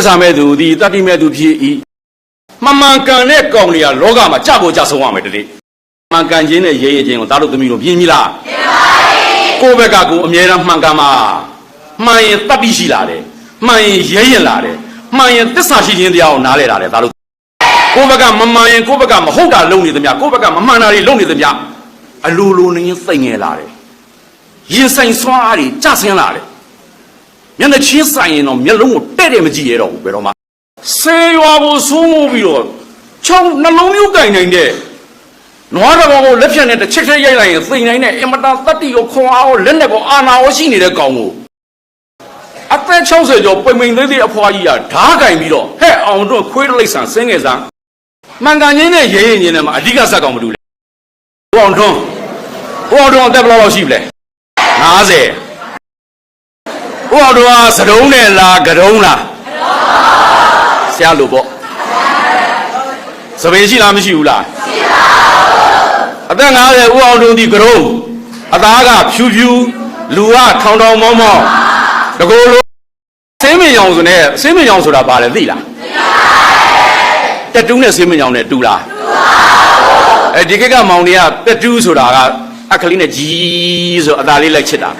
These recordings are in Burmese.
စ္စာမဲ့သူဒီတတ္တိမဲ့သူဖြစ်ဤမမှန်ကန်တဲ့ကောင်တွေကလောကမှာကြဖို့ကြဆုံးရမယ်တတိမှန်ကန်ခြင်းနဲ့ရဲရဲခြင်းကိုသားတို့သမီးတို့ပြင်းပြီလားပြင်းပါပြီကိုယ့်ဘက်ကကိုယ်အမြဲတမ်းမှန်ကန်မှာမှန်ရင်တတ္တိရှိလာတယ်မှန်ရင်ရဲရင်လာတယ်မှန်ရင်သစ္စာရှိခြင်းတရားကိုနားလည်လာတယ်သားတို့ကိုယ့်ဘက်ကမမှန်ရင်ကိုယ့်ဘက်ကမဟုတ်တာလုပ်နေသမျှကိုယ့်ဘက်ကမမှန်တာတွေလုပ်နေသမျှအလိုလိုနေရင်သိငယ်လာတယ်ရင်ဆိုင်စွမ်းအားတွေကြဆင်းလာတယ် မျက်နှာချင်းဆိုင်ရင်တော့မျက်လုံးကိုတဲ့တဲ့မကြည့်ရတော့ဘူးဘယ်တော့မှဆေးရွာကိုစိုးမိုးပြီးတော့ချောင်းနှလုံးမျိုးကင်နိုင်တဲ့နွားတော်ကိုလက်ဖြတ်နဲ့တစ်ချက်ချက်ရိုက်လိုက်ရင်သိနိုင်တဲ့အင်မတန်တတ္တိကိုခွန်အားကိုလက်နဲ့ကိုအာနာကိုရှိနေတဲ့ကောင်ကိုအသက်60ကျော်ပိန်ပိန်သေးသေးအဖွားကြီးကဓားကင်ပြီးတော့ဟဲ့အောင်တို့ခွေးတလိပ်ဆန်ဆင်းငယ်စမ်းမှန်ကန်ချင်းနဲ့ရဲရင်ချင်းနဲ့မှအဓိကဇက်ကောင်မတူလေဘုအောင်ထွန်းဘုအောင်ထွန်းအသက်ဘယ်လောက်လောက်ရှိပြီလဲ 50ဘုရားတော်ကစတုံးနဲ့လားကတုံးလားဆရာလို့ပေါ့စပင်ရှိလားမရှိဘူးလားရှိပါဘူးအသက်50ဦးအောင်တုံးဒီကတုံးအသားကဖြူဖြူလူကထောင်ထောင်မောမောတကိုယ်လုံးစင်းမင်ရောင်ဆိုနဲ့စင်းမင်ရောင်ဆိုတာဘာလဲသိလားသိပါဘူးတက်တူးနဲ့စင်းမင်ရောင်နဲ့တူလားတူပါဘူးအဲဒီကိကမောင်တွေကတက်တူးဆိုတာကအခလေးနဲ့ကြီးဆိုအသားလေးလိုက်ချစ်တာ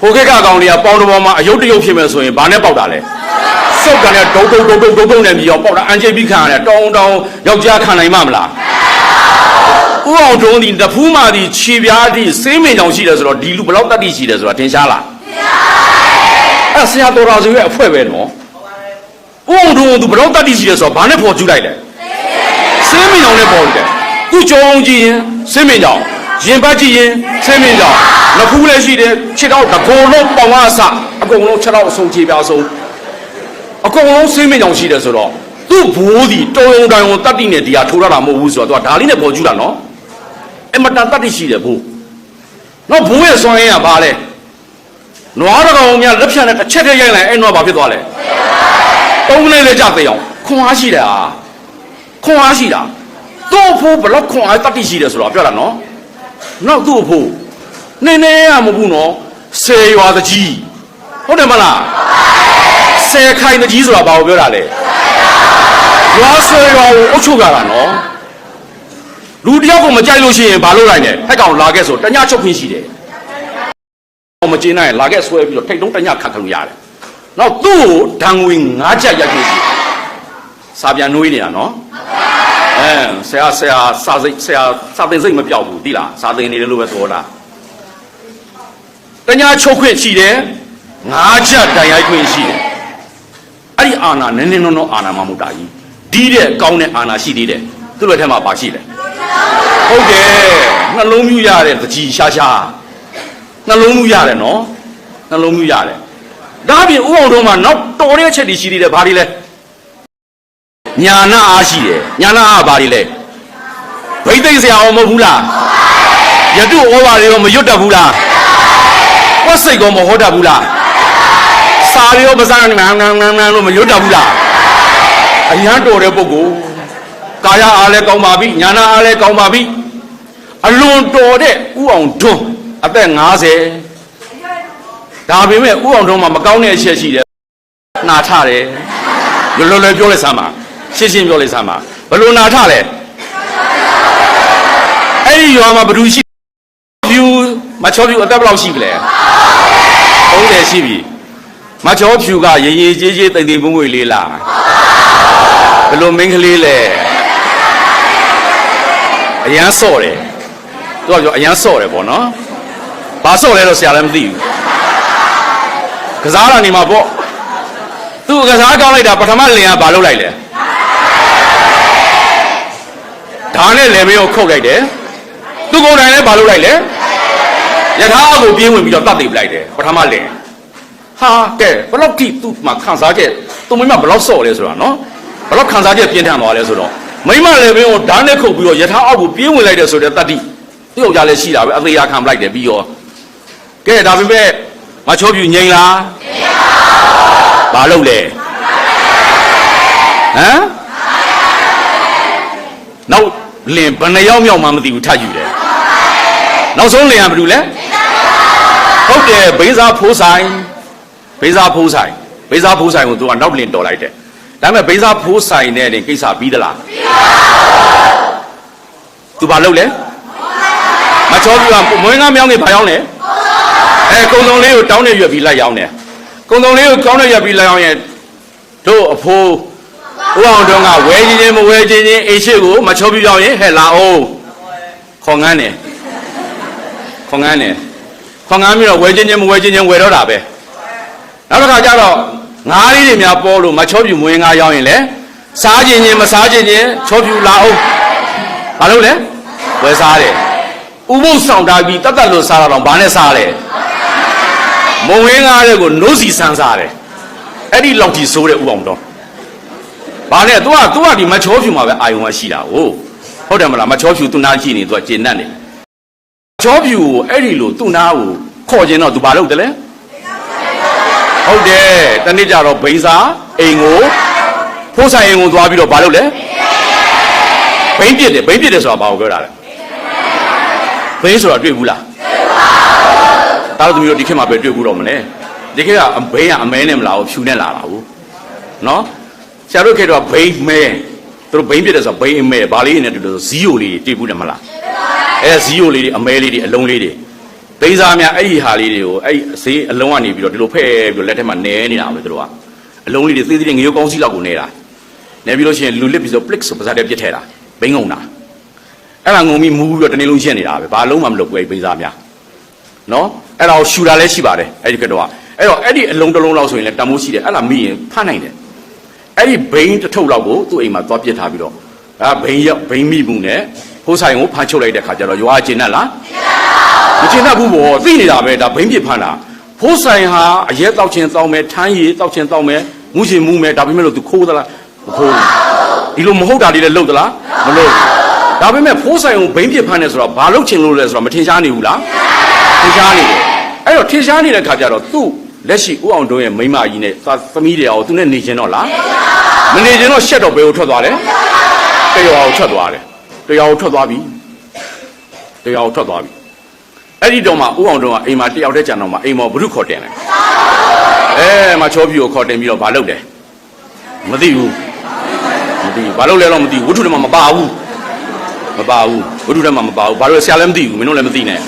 ဟိုကိကကောင်တွေကပေါင်းတော်ပေါ်မှာအယုတ်တယုတ်ဖြစ်မယ်ဆိုရင်ဘာနဲ့ပေါက်တာလဲစုပ်ကန်နဲ့ဒုံဒုံဒုံဒုံဒုံဒုံနဲ့ပြီးတော့ပေါက်တာအန်ချိတ်ပြီးခံရတယ်တောင်းတောင်းယောက်ျားခံနိုင်မှာမလားဥအောင်တုံးဒီတဖူးမာဒီခြေပြားဒီစေးမင်ကြောင်ရှိတယ်ဆိုတော့ဒီလူဘလောက်တတ်တိရှိတယ်ဆိုတာထင်ရှားလားအဲ့ဆရာတော်တော်ဆိုရဲ့အဖွဲပဲနော်ဥအောင်တုံးသူဘလောက်တတ်တိရှိတယ်ဆိုတော့ဘာနဲ့ပေါ်ကျူးလိုက်လဲစေးမင်ကြောင်နဲ့ပေါ်လိုက်တယ်ခုကြုံကြည့်ရင်စေးမင်ကြောင် ရင်ပတ်ကြည့်ရင်စေးမင်ကြောင်လဖူးလည်းရှိတယ်ခြေတော့တကုံလုံးပေါင်အဆအကုန်လုံးခြေတော့အဆုံးခြေပြားဆုံးအကုန်လုံးစိမ့်မကြောင်ရှိတယ်ဆိုတော့သူ့ဘိုးဒီတော်ရုံတိုင်ုံတတ္တိနဲ့တရားထိုးရတာမဟုတ်ဘူးဆိုတော့သူကဒါလေးနဲ့ပေါ်ကျူးတာနော်အမတန်တတ္တိရှိတယ်ဘိုးနော်ဘိုးရဲ့စွမ်းရင်းကဘာလဲနွားတော်ကောင်များလက်ဖြတ်နဲ့တစ်ချက်တည်းရိုက်လိုက်အဲ့နွားဘာဖြစ်သွားလဲတုံးလေးလေးကြသိအောင်ခွန်အားရှိတယ်ဟာခွန်အားရှိတာသူ့အဖိုးဘလောက်ခွန်အားတတ္တိရှိတယ်ဆိုတော့ပြောတာနော် နောက်သူ့အဖိုးနင်းနေရမဟုတ်ဘူးနော်ဆေရွာတကြီးဟုတ်တယ်မလားဆယ်ခိုင်တကြီးဆိုတာဘာကိုပြောတာလဲရွာဆွဲရွာကိုအုပ်ချုပ်ရတာနော်လူတယောက်ကိုမကြိုက်လို့ရှိရင်ဘာလုပ်လိုက်လဲဟက်ကောင်လာခဲ့ဆိုတညချုပ်ခွင့်ရှိတယ်မကျင်းနိုင်လာခဲ့ဆွဲပြီးတော့ထိတ်တုံးတညခတ်ခလို့ရတယ်နောက်သူ့ကိုဒဏ်ငွေ၅ချက်ရိုက်ခွင့်ရှိတယ်စာပြန်နှွေးနေတာနော်အဲ ဆရာဆရာစာစိတ်ဆရာစာသင်စိတ်မပြောက်ဘူးတိလားစာသင်နေတယ်လို့ပဲပြောတာတညချုပ်ခွင့်ရှိတယ်၅ချက်တန်ရိုက်ခွင့်ရှိတယ်အဲ့ဒီအာနာနည်းနည်းနောနောအာနာမမဟုတ်တာကြီးဒီတဲ့ကောင်းတဲ့အာနာရှိသေးတယ်သူ့လက်ထက်မှာပါရှိတယ်ဟုတ်တယ်နှလုံးမြူရတဲ့တကြီးရှားရှားနှလုံးမြူရတယ်နော်နှလုံးမြူရတယ်ဒါအပြင်ဥအောင်တို့မှာနောက်တော်တဲ့အချက်တွေရှိသေးတယ်ဘာတွေလဲ ညာနာအားရှိတယ်ညာနာအားဘာတွေလဲဘိသိက်ဆရာအောင်မဟုတ်ဘူးလားယတုဩဝါတွေရောမရွတ်တတ်ဘူးလားဝတ်စိတ်ကောမဟောတတ်ဘူးလားစာရောမစားနိုင်နန်းနန်းနန်းလို့မရွတ်တတ်ဘူးလားအရန်တော်တဲ့ပုဂ္ဂိုလ်ကာယအားလည်းကောင်းပါပြီညာနာအားလည်းကောင်းပါပြီအလွန်တော်တဲ့ဥအောင်ထွန်းအသက်50ဒါပေမဲ့ဥအောင်ထွန်းမှာမကောင်းတဲ့အချက်ရှိတယ်နာထတယ်လွယ်လွယ်လွယ်ပြောလိုက်စမ်းပါ ရှင်းရှင်းပြောလိုက်စမ်းပါဘယ်လိုနာထလဲအဲ့ဒီရွာမှာဘယ်သူရှိဖြူမချောဖြူအသက်ဘယ်လောက်ရှိပြီလဲ30ရှိပြီမချောဖြူကရေရေကြေးကြေးတိမ်တိမ်မွေ့မွေ့လေးလားဘယ်လိုမင်းကလေးလဲအရန်စော့တယ်သူကပြောအရန်စော့တယ်ပေါ့နော်ဘာစော့လဲတော့ဆရာလည်းမသိဘူးကစားတာနေမှာပေါ့သူကစားကောင်းလိုက်တာပထမလင်ကဘာလုပ်လိုက်လဲ ဒါနဲ့လေမင်းကိုခုတ်လိုက်တယ်သူကိုယ်တိုင်လည်းဘာလုပ်လိုက်လဲယထာအကိုပြေးဝင်ပြီးတော့တတ်သိပလိုက်တယ်ပထမလင်ဟာကဲဘယ်လောက်ထိသူ့မှာခံစားချက်သူမိမဘယ်လောက်စော့လဲဆိုတာနော်ဘယ်လောက်ခံစားချက်ပြင်းထန်သွားလဲဆိုတော့မိမလည်းဘင်းကိုဓာတ်နဲ့ခုတ်ပြီးတော့ယထာအောက်ကိုပြေးဝင်လိုက်တယ်ဆိုတဲ့တတ္တိသူ့ယောက်ျားလည်းရှိတာပဲအသေးအားခံလိုက်တယ်ပြီးတော့ကဲဒါပေမဲ့မချောပြူငိမ့်လားမငိမ့်ပါဘူးဘာလုပ်လဲဟမ်နောက် လင်ဘယ်နှယောက်မြောက်မှမသိဘူးထပ်ယူတယ်နောက်ဆုံးလင်ကဘာလုပ်လဲဟုတ်တယ်ဘိန်းစားဖိုးဆိုင်ဘေးစားဖိုးဆိုင်ဘိစားဖိုးဆိုင်ကိုသူကနောက်လင်တော်လိုက်တယ်ဒါပေမဲ့ဘိစားဖိုးဆိုင်နဲ့တင်ကိစ္စပြီးသလားပြီးပါဘူးသူဘာလုပ်လဲမချောပြကမွေးငါမြောင်းနေဘာရောက်လဲအဲကုံစုံလေးကိုတောင်းနေရွက်ပြီးလိုက်ရောက်တယ်ကုံစုံလေးကိုကောင်းနေရွက်ပြီးလိုက်ရောက်ရင်တို့အဖိုး ဦးအောင်တုံးကဝဲချင်းချင်းမဝဲချင်းချင်းအိရှိကိုမချောပြရောက်ရင်ဟဲ့လာအောင်ခေါ်ငန်းတယ်ခေါ်ငန်းတယ်ခေါ်ငန်းပြီးတော့ဝဲချင်းချင်းမဝဲချင်းချင်းဝဲတော့တာပဲနောက်တစ်ခါကျတော့ငါးလေးတွေများပေါ်လို့မချောပြူမွေးငါးရောက်ရင်လေစားခြင်းချင်းမစားခြင်းချင်းချောပြူလာအောင်ဘာလို့လဲဝယ်စားတယ်ဥပုပ်ဆောင်တာပြီးတတ်တတ်လို့စားတာတော့ဘာနဲ့စားလဲမုံဝင်းငါးတဲ့ကိုနိုးစီဆန်းစားတယ်အဲ့ဒီလောက်ကြီးစိုးတဲ့ဥအောင်တော့ ဘာနဲ့ तू က तू ကဒီမချောပြူမှာပဲအာယုံကရှိတာဟုတ်ဟုတ်တယ်မလားမချောပြူသူနာကြည့်နေ तू ကကျဉ်တတ်နေချောပြူကိုအဲ့ဒီလိုသူနာကိုခေါ်ခြင်းတော့ तू ဘာလုပ်တယ်လဲ ဟုတ်တယ်တနေ့ကျတော့ဘိန်းစာအိမ်ကိုဖိုးဆိုင်အိမ်ကိုသွားပြီးတော့ဘာလုပ်လဲဘိန်းပြစ်တယ်ဘိန်းပြစ်တယ်ဆိုတာဘာကိုပြောတာလဲဘိန်းဆိုတာတွေ့ဘူးလားတားလို့သမီးတို့ဒီခေတ်မှာပဲတွေ့ဘူးတော့မလဲဒီခေတ်ကအဘိန်းကအမဲနဲ့မလာဘူးဖြူနဲ့လာတာဘူးနော် ဆရာတို့ခေတ်တော့ဘိန်းမဲသူတို့ဘိန်းပြစ်တယ်ဆိုတာဘိန်းအမဲဘာလေးနဲ့တူလို့ဇီယိုလေးတွေတွေ့ဘူးတယ်မလားအဲဇီယိုလေးတွေအမဲလေးတွေအလုံးလေးတွေသိန်းစားများအဲ့ဒီဟာလေးတွေကိုအဲ့ဒီဈေးအလုံးကနေပြီးတော့ဒီလိုဖဲ့ပြီးတော့လက်ထက်မှာနဲနေတာပဲသူတို့ကအလုံးလေးတွေသေးသေးလေးငရုတ်ကောင်းစီလောက်ကိုနေတာနဲပြီးလို့ရှိရင်လူလစ်ပြီးဆို plick ဆိုပါးစားတဲ့ပြစ်ထဲတာဘိန်းငုံတာအဲ့ဒါငုံပြီးမူးပြီးတော့တနေ့လုံးရှင်းနေတာပဲဘာလုံးမှမလုပ်ဘူးအဲ့ဒီဘိန်းစားများနော်အဲ့ဒါကိုရှူတာလည်းရှိပါတယ်အဲ့ဒီကတော့အဲ့တော့အဲ့ဒီအလုံးတစ်လုံးလောက်ဆိုရင်လည်းတမိုးရှိတယ်အဲ့ဒါမိရင်ဖတ်နိုင်တယ် အဲ့ဒီဘိန်းတစ်ထုပ်လောက်ကိုသူ့အိမ်မှာသွားပြစ်ထားပြီးတော့အာဘိန်းရောက်ဘိန်းမိမှုနဲ့ဖိုးဆိုင်ကိုဖမ်းချုပ်လိုက်တဲ့ခါကျတော့ရွာကျင်တတ်လားမကျင်တတ်ဘူးဘောသိနေတာပဲဒါဘိန်းပြစ်ဖမ်းတာဖိုးဆိုင်ဟာအရက်တောက်ချင်းတောက်မယ်ထမ်းရည်တောက်ချင်းတောက်မယ်မူးချင်မူးမယ်ဒါပေမဲ့လို့ तू ခိုးသလားမခိုးဘူးဒီလိုမဟုတ်တာလေးလည်းလုပ်သလားမလုပ်ဘူးဒါပေမဲ့ဖိုးဆိုင်ကိုဘိန်းပြစ်ဖမ်းတယ်ဆိုတော့ဘာလုပ်ချင်လို့လဲဆိုတော့မထင်ရှားနေဘူးလားထင်ရှားနေတယ်အဲ့တော့ထင်ရှားနေတဲ့ခါကျတော့သူ့လက်ရှိဦးအောင်တုံးရဲ့မိန်းမကြီးနဲ့သာသမီးတွေအောင်သူနဲ့နေချင်းတော့လား မနေချင်းတော့ရှက်တော့ဘယ်ကိုထွက်သွားလဲတရားကိုထွက်သွားတယ်တရားကိုထွက်သွားပြီတရားကိုထွက်သွားပြီအဲ့ဒီတော့မှဥအောင်တော့ကအိမ်မှာတယောက်တည်းကြံတော့မှအိမ်မော်ဘုရုခေါ်တင်တယ်အဲမချောပြူကိုခေါ်တင်ပြီးတော့ဘာလုပ်တယ်မသိဘူးမသိဘူးဘာလုပ်လဲတော့မသိဘူးဝတ္ထုထဲမှာမပါဘူးမပါဘူးဝတ္ထုထဲမှာမပါဘူးဘာလို့ဆရာလည်းမသိဘူးမင်းတို့လည်းမသိနဲ့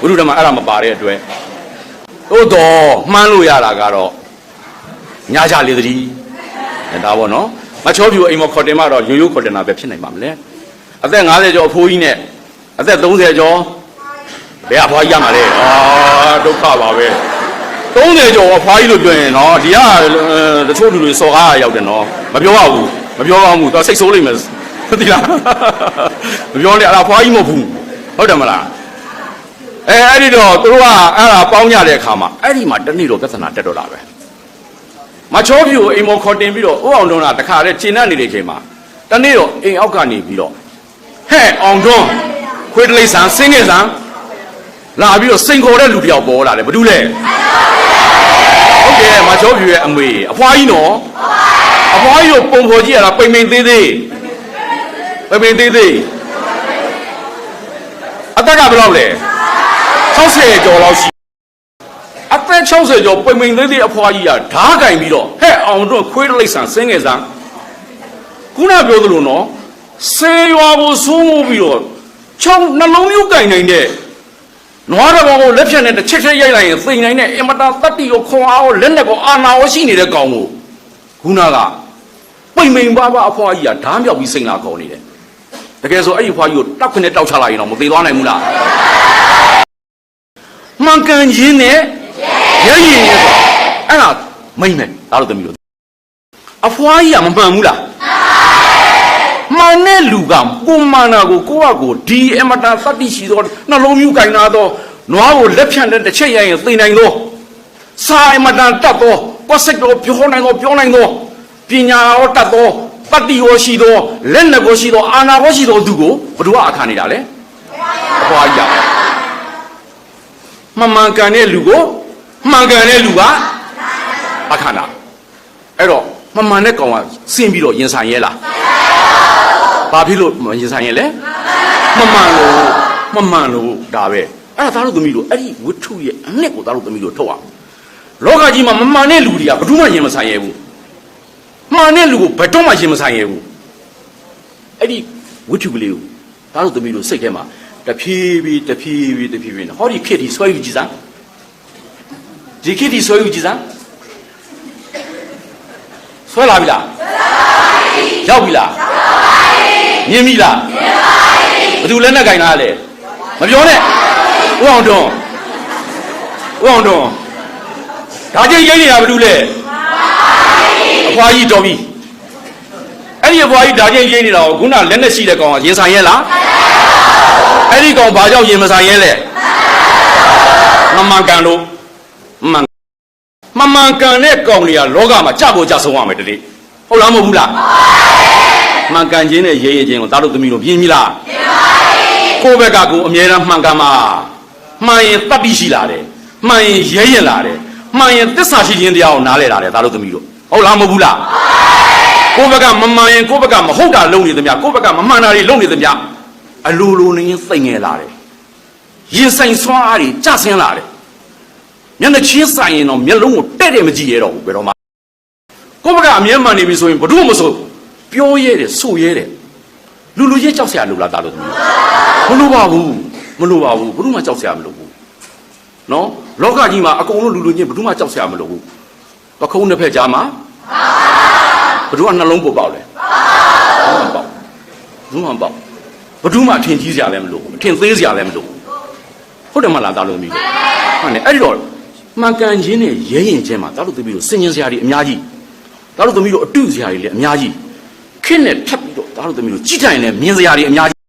ဝတ္ထုထဲမှာအဲ့ဒါမပါတဲ့အတွက်တို့တော့မှန်းလို့ရတာကတော့ညာကြလေသတိအဲ ဒါပေါ့နော်မချောပြူအိမ်မော်ခေါ်တင်မှတော့ရိုးရိုးခေါ်တင်တာပဲဖြစ်နိုင်ပါမလဲအသက်50ကျော်အဖိုးကြီးနဲ့အသက်30ကျော်ဘယ်အဖွားကြီးရမှာလဲအာဒုက္ခပါပဲ30ကျော်အဖွားကြီးလို့ပြောရင်နော်ဒီကတချို့လူတွေစော်ကားရောက်တယ်နော်မပြောရဘူးမပြောရဘူးသူစိတ်ဆိုးလိမ့်မယ်သိလားမပြောနဲ့အဲ့ဒါအဖွားကြီးမဟုတ်ဘူးဟုတ်တယ်မလားအဲအဲ့ဒီတော့သူတို့ကအဲ့ဒါပေါင်းကြတဲ့အခါမှာအဲ့ဒီမှာတနေ့တော့ပြဿနာတက်တော့တာပဲ မချောပြူကိုအိမ်မော်ခေါ်တင်ပြီးတော့ဥအောင်တွန်းကတခါတည်းခြေနဲ့နေတဲ့ချိန်မှာတနေ့တော့အိမ်အောက်ကနေပြီးတော့ဟဲ့အောင်တွန်းခွေးတလိဆန်စင်းငယ်ဆန်လာပြီးတော့စိန်ခေါ်တဲ့လူတစ်ယောက်ပေါ်လာတယ်ဘာလို့လဲဟုတ်တယ်မချောပြူရဲ့အမေအဖွားကြီးနော်အဖွားကြီးကိုပုံဖော်ကြည့်ရတာပိန်ပိန်သေးသေးပိန်ပိန်သေးသေးအသက်ကဘယ်လောက်လဲ60ကျော်လောက်ရှိအ သက်60ကျော်ပိန်ပိန်သေးသေးအဖွားကြီးကဓားကင်ပြီးတော့ဟဲ့အောင်တို့ခွေးတလိပ်ဆန်စင်းငယ်ဆန်ခုနပြောသလိုနော်ဆေးရွာကိုစိုးမိုးပြီးတော့ချောင်းနှလုံးမျိုးကင်နိုင်တဲ့နွားတော်ကိုလက်ဖြတ်နဲ့တစ်ချက်ချက်ရိုက်လိုက်ရင်သိမ်နိုင်တဲ့အင်မတန်တတ္တိကိုခွန်အားကိုလက်နဲ့ကိုအာနာကိုရှိနေတဲ့ကောင်ကိုခုနကပိန်ပိန်ပါပါအဖွားကြီးကဓားမြောက်ပြီးစိန်လာခေါ်နေတယ်တကယ်ဆိုအဲ့ဒီအဖွားကြီးကိုတောက်ခနဲ့တောက်ချလိုက်ရင်တော့မသေးသွားနိုင်ဘူးလားမှန်ကန်ခြင်းနဲ့ ရဲရင်ရဲဆိုအဲ့ဒါမိမ့်မယ်ဒါလို့သမီးတို့အဖွားကြီးကမမှန်ဘူးလားမှန်တဲ့လူကပုံမှန်တာကိုကိုယ့်ဘက်ကိုဒီအမတန်သတ္တိရှိသောနှလုံးမျိုးကင်နာသောနွားကိုလက်ဖြန့်တဲ့တစ်ချက်ရရင်သိနိုင်သောစာအမတန်တတ်သောကွက်စက်တော်ပြောနိုင်သောပြောနိုင်သောပညာရောတတ်သောတတ္တိရောရှိသောလက်နက်ကိုရှိသောအာနာရောရှိသောသူကိုဘယ်သူကအခါနေတာလဲအဖွားကြီးကမမှန်ကန်တဲ့လူကို မှန်ကန်တဲ့လူကအခါနာအဲ့တော့မမှန်တဲ့ကောင်ကစင်ပြီးတော့ရင်ဆိုင်ရဲလားဘာဖြစ်လို့မရင်ဆိုင်ရင်လဲမမှန်လို့မမှန်လို့ဒါပဲအဲ့ဒါသားတို့သမီးတို့အဲ့ဒီဝတ္ထုရဲ့အနှစ်ကိုသားတို့သမီးတို့ထုတ်အောင်လောကကြီးမှာမမှန်တဲ့လူတွေကဘယ်သူမှရင်မဆိုင်ရဘူးမှန်တဲ့လူကိုဘယ်တော့မှရင်မဆိုင်ရဘူးအဲ့ဒီဝိထုကလေးကိုဒါတို့သမီးတို့စိတ်ထဲမှာတဖြည်းဖြည်းတဖြည်းဖြည်းတဖြည်းဖြည်းနဲ့ဟောဒီခေတ်ဒီဆွဲယူကြည့်စမ်း ဒီခေတ်ဒီဆွဲယူကြည့်စမ်းဆွဲလာပြီလားဆွဲလာပါပြီရောက်ပြီလားရောက်ပါပြီမြင်ပြီလားမြင်ပါပြီဘယ်သူလက်နဲ့ကင်လာလဲမပြောနဲ့ဦးအောင်တွန်းဦးအောင်တွန်းဒါချင်းရိမ့်နေတာဘာလို့လဲအဖွားကြီးတော်ပြီအဲ့ဒီအဖွားကြီးဒါချင်းရိမ့်နေတာကိုခုနလက်နဲ့ရှိတဲ့ကောင်ကရင်ဆိုင်ရဲ့လားအဲ့ဒီကောင်ဘာကြောင့်ရင်မဆိုင်ရဲ့လဲမမှန်ကန်လို့မှန် မမှန်ကန်တဲ့ကောင်တွေကလောကမှာကြဖို့ကြဆုံးရမယ်တတိဟုတ်လားမဟုတ်ဘူးလားမှန်ကန်ခြင်းနဲ့ရဲရဲခြင်းကိုသားတို့သမီးတို့ပြင်းပြီလားပြင်းပါပြီကိုယ့်ဘက်ကကိုယ်အမြဲတမ်းမှန်ကန်မှာမှန်ရင်တတ်ပြီးရှိလာတယ်မှန်ရင်ရဲရင်လာတယ်မှန်ရင်သစ္စာရှိခြင်းတရားကိုနားလည်လာတယ်သားတို့သမီးတို့ဟုတ်လားမဟုတ်ဘူးလားကိုယ့်ဘက်ကမမှန်ရင်ကိုယ့်ဘက်ကမဟုတ်တာလုပ်နေသမျှကိုယ့်ဘက်ကမမှန်တာတွေလုပ်နေသမျှအလိုလိုနေရင်သိငယ်လာတယ်ရင်ဆိုင်ဆွမ်းအားတွေကြဆင်းလာတယ် မျက်နှာချင်းဆိုင်ရင်တော့မျက်လုံးကိုတဲ့တဲ့မကြည့်ရတော့ဘူးဘယ်တော့မှကိုယ့်ဘက်ကအမျက်မှန်နေပြီဆိုရင်ဘာလို့မဆိုပြောရဲတယ်ဆိုရဲတယ်လူလူရဲ့ကြောက်စရာလို့လားတာလို့မလို့ပါဘူးမလို့ပါဘူးဘာလို့မှကြောက်စရာမလို့ဘူးနော်လောကကြီးမှာအကုန်လုံးလူလူချင်းဘာလို့မှကြောက်စရာမလို့ဘူးပခုံးတစ်ဖက်ကြားမှာဘာလို့ကနှလုံးပေါ်ပေါက်လဲပေါက်ဘူးမှပေါက်ဘာလို့မှအထင်ကြီးစရာလည်းမလို့ဘူးအထင်သေးစရာလည်းမလို့ဘူးဟုတ်တယ်မလားတာလို့မိဟုတ်တယ်အဲ့ဒီတော့ မှန်ကန်ခြင်းနဲ့ရဲရင်ခြင်းမှာတာတို့သမီးတို့စင်ကျင်စရာတွေအများကြီးတာတို့သမီးတို့အတုစရာတွေလည်းအများကြီးခင်းနဲ့ထပ်ပြီးတော့တာတို့သမီးတို့ကြည်တိုင်နဲ့မြင်စရာတွေအများကြီး